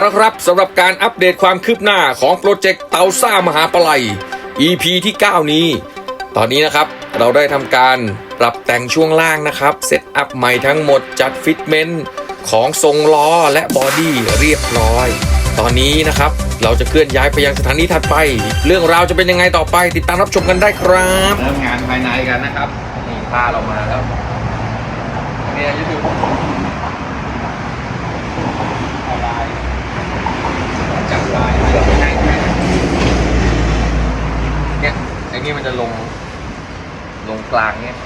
แล้วครับสำหรับการอัปเดตความคืบหน้าของโปรเจกต์เตาซ่ามหาปลัย EP ที่ 9 นี้ ตอนนี้นะครับเราได้ทำการปรับแต่งช่วงล่างนะครับ เซตอัพใหม่ทั้งหมดจัดฟิตเมนต์ของทรงล้อและบอดี้เรียบร้อย ตอนนี้นะครับเราจะเคลื่อนย้ายไปยังสถานีถัดไป เรื่องราวจะเป็นยังไงต่อไป ติดตามรับชมกันได้ครับเริ่มงานภายในกันนะครับนี่ผ้าเรามาแล้วเนี่ยยูทูบลายจับลายให้ให้ให้เนี่ยไอ้ นี่มันจะลง ลงกลางเนี่ย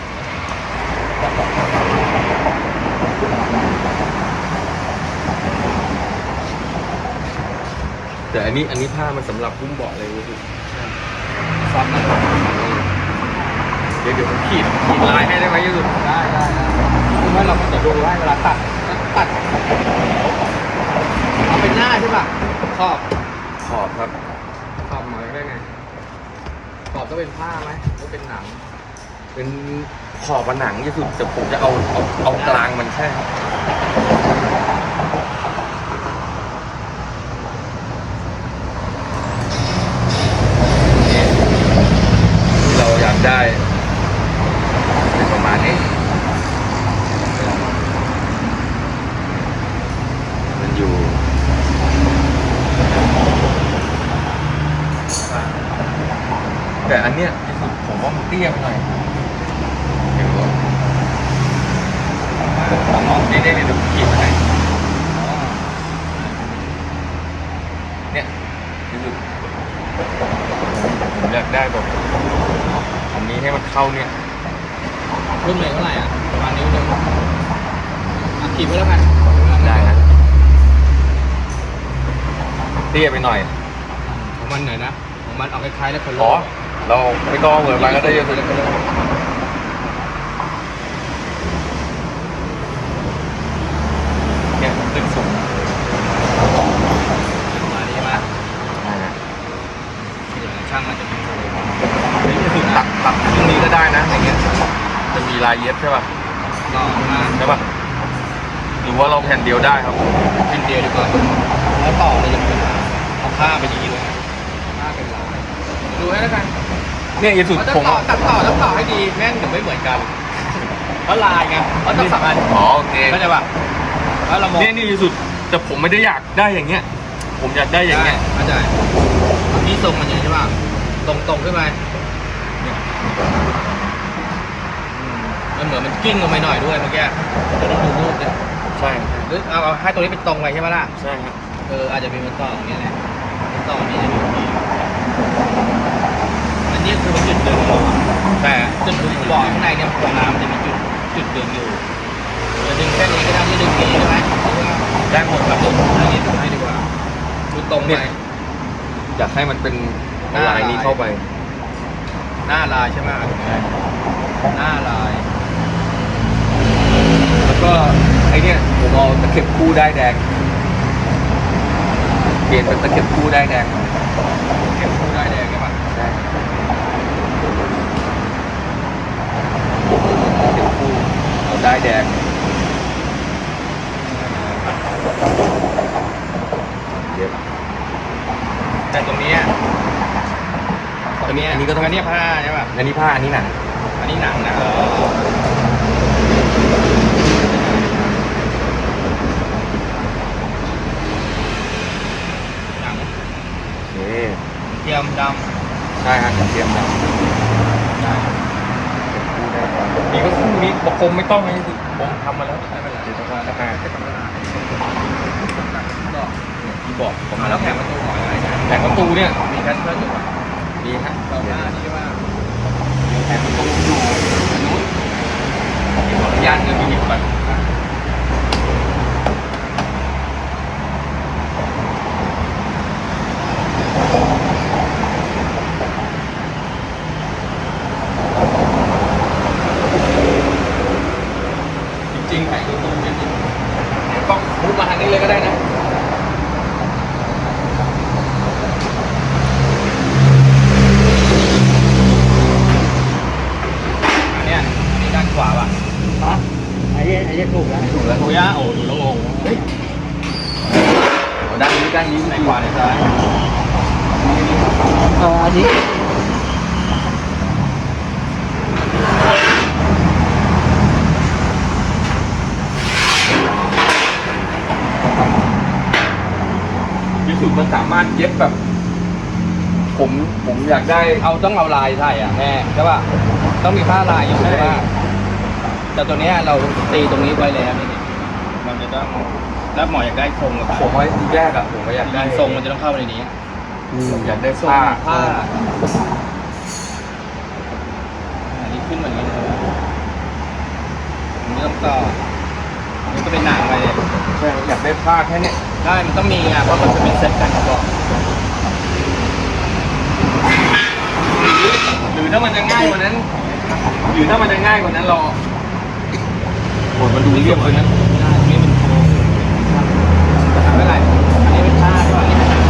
แต่อันนี้อันนี้ผ้ามันสำหรับหุ้มเบาะเลยรู้สึกซ้อมนะครับเดี๋ยวเดี๋ยวผมขีดขีดลายให้ได้ไหมยูสุดได้ได้ได้คือว่าเราก็จะดูให้เวลาตัดตัดเอาเป็นหน้าใช่ป่ะขอบขอบครับขอบหมายได้ไง ขอบจะเป็นผ้าไหมหรือเป็นหนัง เป็นขอบผนังก็คือแต่ผมจะเอาเอาเอากลางมันแค่นี่ที่เราอยากได้เป็นประมาณนี้มันอยู่ แต่อันเนี้ยที่สุดผมว่ามันเตี้ยไปหน่อย เดี๋ยวลองลองนี่ได้เดี๋ยวผมขีดมาให้เนี่ยที่สุดผมอยากได้แบบอันนี้ให้มันเข้าเนี่ยรุ่นเลยเท่าไหร่อะประมาณนิ้วหนึงอะขีดไว้แล้วกันได้นะเตี้ยไปหน่อยของมันหน่อยนะของมันเอาคล้ายๆแล้วคนขอเราไม่ต้องเหมือนมันก็ได้เยอะสุดเนี่ยขึ้นสูง มาดีมา ได้นะ เดี๋ยวช่างอาจจะเป็นคน คือตัดตัดตรงนี้ก็ได้นะอย่างเงี้ยจะมี ลายเย็บใช่ป่ะต่อมาใช่ป่ะหรือว่าเราแผ่นเดียวได้ครับเป็นเดียวดีกว่าแล้วต่อเลยยังเป็นเอาผ้าไปอย่างนี้เลยผ้าเป็นลายดูให้แล้วกันเนี่ยยีสุดเขาจะผมต่อตัดต่อต้องต่อให้ดีแม่งเดี๋ยวไม่เหมือนกันเพราะลายไงเพราะต้องสองอันอ๋อโอเคเข้าใจป่ะแล้วเรามองเนี่ยนี่ยีสุดแต่ผมไม่ได้อยากได้อย่างเงี้ย ผมอยากได้อย่างเงี้ยเข้าใจเมื่อกี้ทรงมันอย่างนี้ใช่ป่ะตรงตรงๆขึ้นไปเนี่ยอื มมันเหมือนมันกิ้งลงไปหน่อยด้วยเมื่อกี้จะต้องดูรูปเลยใช่หรือเอาเอาให้ตรงนี้เป็นตรงไปใช่ไหมล่ะใช่ครับเอออาจจะเป็นมันต่ออย่างนี้แหละมันต่อนี้จะอยู่ที่อันนี้คือมันจุดดึงของเราอะแต่จุดดึงบ่อข้างในเนี่ยบ่อน้ำมันจะมีจุดจุดดึงอยู่จะดึงแค่นี้ก็ได้ไม่ดึงนี้ใช่ไหมหรือว่าได้หมดครับดึงอันนี้ดึงให้ดีกว่าดูตรงไปอยากให้มันเป็นลายนี้เข้าไป หน้าลายใช่ไหมหน้าลายแล้ว ก็ไอเนี่ยผมเอาตะเข็บคู่ได้ายแดง เปลี่ยนเป็นตะเข็บคู่ได้ายแดงหน่อยเข็มคู่ได้แดงใช่ป่ะได้ตะเข็บคู่เอาได้ายแดงเย็บแต่ตรงเนี้ยตรงเนี้ยอันนี้ก็ต้องอันเนี้ยผ้าใช่ป่ะอันนี้ผ้าอันนี้หนัง อันนี้หนังนะหนัง โอเค เทียมดใช่ฮะกระเทียมหนังำได้มีก็คู่นี้ประคมไม่ต้องไงคือผมทำมาแล้วไม่เป็นไรเดี๋ยวจะมาราคาก็ที่บอกผมมามาแล้แล้ววแผแผงงประตูหน่อยอะไรนะแผงประตูเนี่ยมีแคสเตอร์อยู่ป่ะดีฮะเราหน้านี่ว่าแผงประตูอยู่นู้นที่ขออนุญาตเงินมีหยิบก่อนจริงๆแผงประตูเนี่ยเดี๋ยวต้องมุดมาทางนี้เลยก็ได้นะ อันเนี้ยอันนี้ด้านขวาป่ะ ฮะ ไอ้เหี้ยไอ้เหี้ยถูกวถูกแล้วโอ้ยะอ้ดูแล้วงงเฮ้ยด้านนี้ไหนขวาไหนซ้ายเอออันนี้ยี่สุมันสามารถเย็บแบบ ผมผมอยากได้เอาต้องเอาลายใส่อะแม่ใช่ป่ะต้องมีผ้าลายอยู่ใช่ป่ะแต่ตัวเนี้ยเราตีตรงนี้ไว้แล้วนี่ มันจะต้องแล้วหมออยากได้ทรงกับผมว่าทีแรกอะผมก็อยากได้ทรงมันจะต้องเข้าไปในนี้ผมอยากได้ทรงผ้าผ้าอันนี้ขึ้นมาอย่างนี้เลยเริ่มต่ออันนี้ก็เป็นหนังไปเลยใช่อยากได้ผ้าแค่เนี้ยได้มันต้องมีอะเพราะมันจะเป็นเซ็ตกันเขาบอกหรือถ้ามันจะง่ายกว่านั้น หรือถ้ามันจะง่ายกว่านั้นรอโหมันดูเรียบเลยนะ ได้อันนี้เป็นโค้ง ไม่เป็นไรอันนี้เป็นผ้าใช่ป่ะอันนี้เป็นหนัง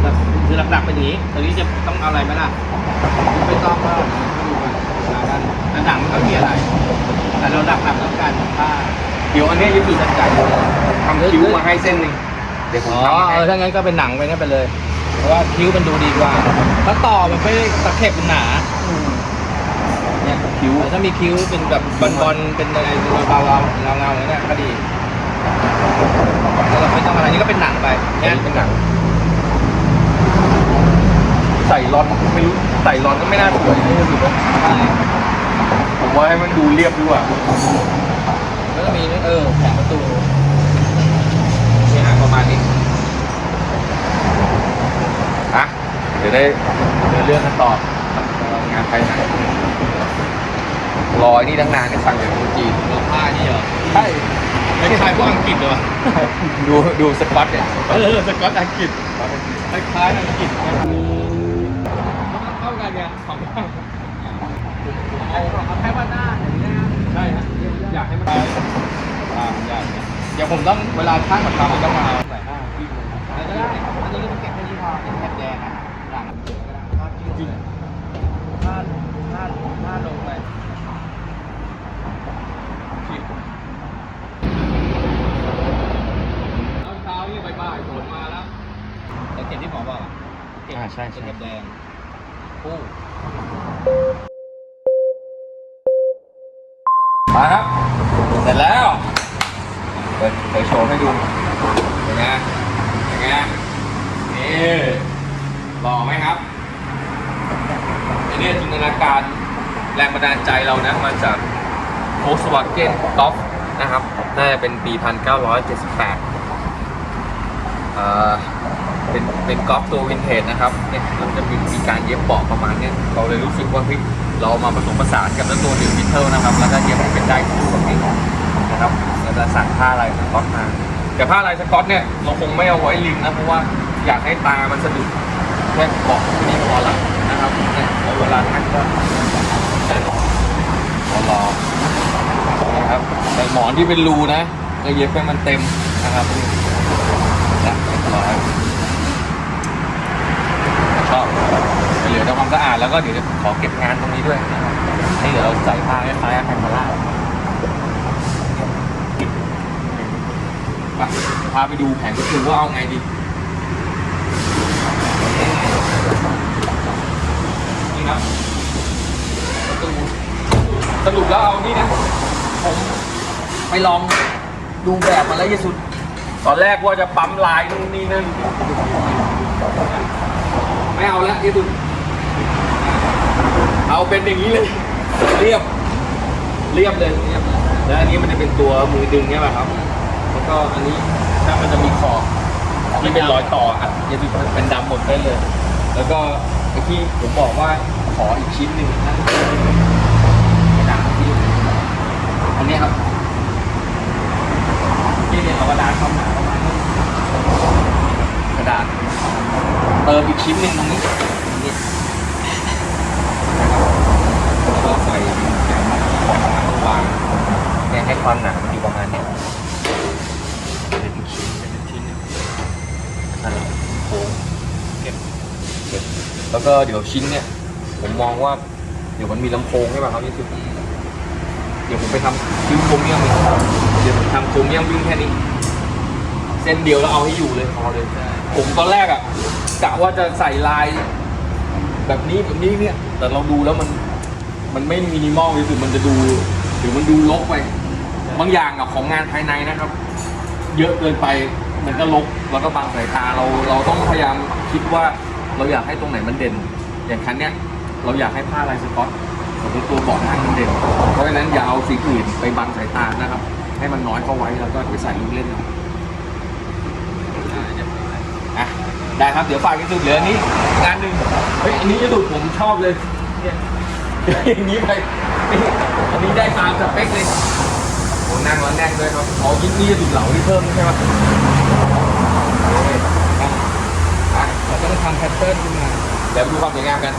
แต่คือหลักๆเป็นอย่างนี้ตอนนี้จะต้องเอาอะไรไหมล่ะไม่ต้องก็ก็ดูกันแล้วกันแต่หนังมันก็มีอะไร แต่เราหลักๆต้องการผ้าเดี๋ยวอันเนี้ยยี่สุดจัดการทำคิ้วมาให้เส้นหนึ่งเดี๋ยวผมอ๋อทำมาเอให้อถ้างั้นก็เป็นหนังไปนั่นไปเลย เพราะว่าคิ้วมันดูดีกว่าถ้าต่อมันไม่ได้ตะเข็บมันหนาเนี่ย คิ้ว ถ้ามีคิ้วเป็นแบบบอลๆเป็นอะไรเบาๆเงาๆอย่างนี้ยก็ดีแล้วเราไม่ต้องอะไรนี่ก็เป็นหนังไปเนี่เนี่ยยเป็นหนัง ใส่รอนไม่รู้ใส่รอนก็ไม่น่าสวยที่สุดนะผมว่าให้มันดูเรียบดีกว่าแล้วก็มีนี่เออแผงประตูเนี่ยฮะประมาณนี้อะเดี๋ยวได้เดินเรื่องกันต่องานภายใน รอไอ้นี่ตั้งนานเนี่ยสั่งจากคนจีนตัวผ้านี่เหรอใช่ไม่ใช่พวกอังกฤษเหรอดูดูสก๊อตเนี่ยเออสกอตอังกฤษคล้ายๆอังกฤษเข้ากันไงของเราเอาเอาแค่ว่าหน้าอย่างนี้นะใช่ฮะอยากให้มันตามยากเดี๋ยวผมต้องเวลาช่างกับทำผมต้องมาเอาใส่ห้าที่อะไรก็ได้ อันนี้ก็ต้องเก็บแค่นี้พอเป็นแถบแดงอะหลังเก็บก็ได้ภาพจริงๆถ้าถ้าถ้าลงไป แล้วเช้านี่บ่ายๆฝนมาแล้ว แต่เก็บที่หมอบอกอะเก็บอ่าใช่ใช่เก็บแดงคู่มาครับ เสร็จแล้วเดี๋ยวเดี๋ยวโชว์ให้ดูเป็นไงเป็นไงนี่หล่อไหมครับอันนี้จินตนาการแรงบันดาลใจเรานะมาจาก Volkswagen Golf นะครับ น่าจะเป็นปี 1978เอ่อ เป็นเป็นกอล์ฟตัววินเทจนะครับเนี่ยมันจะมีมีการเย็บเบาะประมาณเนี้ยเราเลยรู้สึกว่าเฮ้ยเรามาผสมผสานกับตัวนิวบิทเทลนะครับแล้วก็เย็บให้เป็นได้คู่แบบนี้นะครับแล้วจะสั่งผ้าลายสก๊อตมาแต่ผ้าลายสก๊อตเนี่ยเราคงไม่เอาไว้ริมนะเพราะว่าอยากให้ตามันสะดุดแค่เบาะที่นี่พอละนะครับเนี่ยเอาเวลานั่งก็รอรอนะครับแต่หมอนที่เป็นรูนะก็เย็บให้มันเต็มนะครับนะเรียบร้อย ชอบ เหลือทำความสะอาดแล้วก็เดี๋ยวจะขอเก็บงานตรงนี้ด้วยนะครับให้เดี๋ยวเราใส่ผ้าคล้ายๆแพนมาร่าไปพาไปดูแผนก็คือว่าเอาไงดีนี่ครับประตูสรุปแล้วเอานี่นะผมไปลองดูแบบมาแล้วยี่สุด ตอนแรกว่าจะปั๊มลายนู่นนี่นั่นไม่เอาและที่สุด เอาเป็นอย่างนี้เลย เรียบ เรียบเลยเรียบเลยแล้วอันนี้มันจะเป็นตัวมือดึงเนี่ยแหละครับ แล้วก็อันนี้ถ้ามันจะมีขอบที่เป็นรอยต่ออัดจะเป็นดำหมดได้เลย แล้วก็ไอ้ที่ผมบอกว่าขออีกชิ้นหนึ่งนะกระดาษที่อันนี้ครับที่เนี่ยเอากระดาษเข้ามาประมาณกระดาษเติมอีกชิ้นหนึ่งตรงนี้แล้วก็ใส่แกนวางเนี่ยให้ความหนามันอยู่ประมาณเนี้ยเป็นอีกชิ้นเป็นชิ้นหนึงนั่นแหละโค้งเก็บเก็บ แล้วก็เดี๋ยวชิ้นเนี่ย ผมมองว่า เดี๋ยวมันมีลำโพงใช่ป่ะครับนี่คือเดี๋ยวผมไปทำคิ้วโครเมียมเองเดี๋ยวผมทำโครเมียมวิ่งแค่นี้ เส้นเดียวแล้วเอาให้อยู่เลยพอเลย ผมตอนแรกอะกะว่าจะใส่ลาย แบบนี้แบบนี้เนี่ย แต่เราดูแล้วมัน มันไม่มินิมอลที่สุดมันจะดูหรือมันดูลกไป บางอย่างอะของงานภายในนะครับ เยอะเกินไปมันก็ลกแล้วก็บางสายตาเราเราต้องพยายามคิดว่า เราอยากให้ตรงไหนมันเด่น อย่างคันเนี้ยเราอยากให้ผ้าลายสก๊อตของตัวเบาะนั่งมันเด่น เพราะฉะนั้นอย่าเอาสีอื่นไปบังสายตานะครับ ให้มันน้อยเข้าไว้แล้วก็ไปใส่ลูกเล่นเอาอะได้ครับเดี๋ยวฝากกันสุดเหลือนี้งานหนึ่งเฮ้ยอันนี้จะดูผมชอบเลยเนี่ยอย่างนี้ไปอันนี้ได้ตามสเปคเลยโอ้นั่งแล้วแน่นด้วยครับอ๋อยิ่งนี่จะดูเหล่าที่เพิ่มใช่ไหม โอเคอะอะเราต้องทำแพทเทิร์นขึ้นมา เดี๋ยวไปดูความสวยงามกัน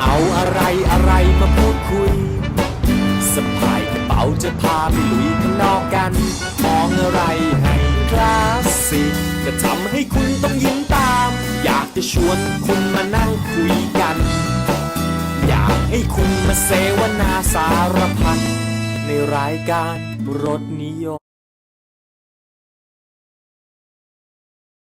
เอาอะไรอะไรมาพูดคุยสะพายกระเป๋าจะพาไปลุยข้างนอกกัน มองอะไรให้ค ลาสสิกจะทำให้คุณต้องยิ้มตาม อยากจะชวนคุณมานั่งคุยกัน อยากให้คุณมาเสวนาสารพัดในรายการรถนิยม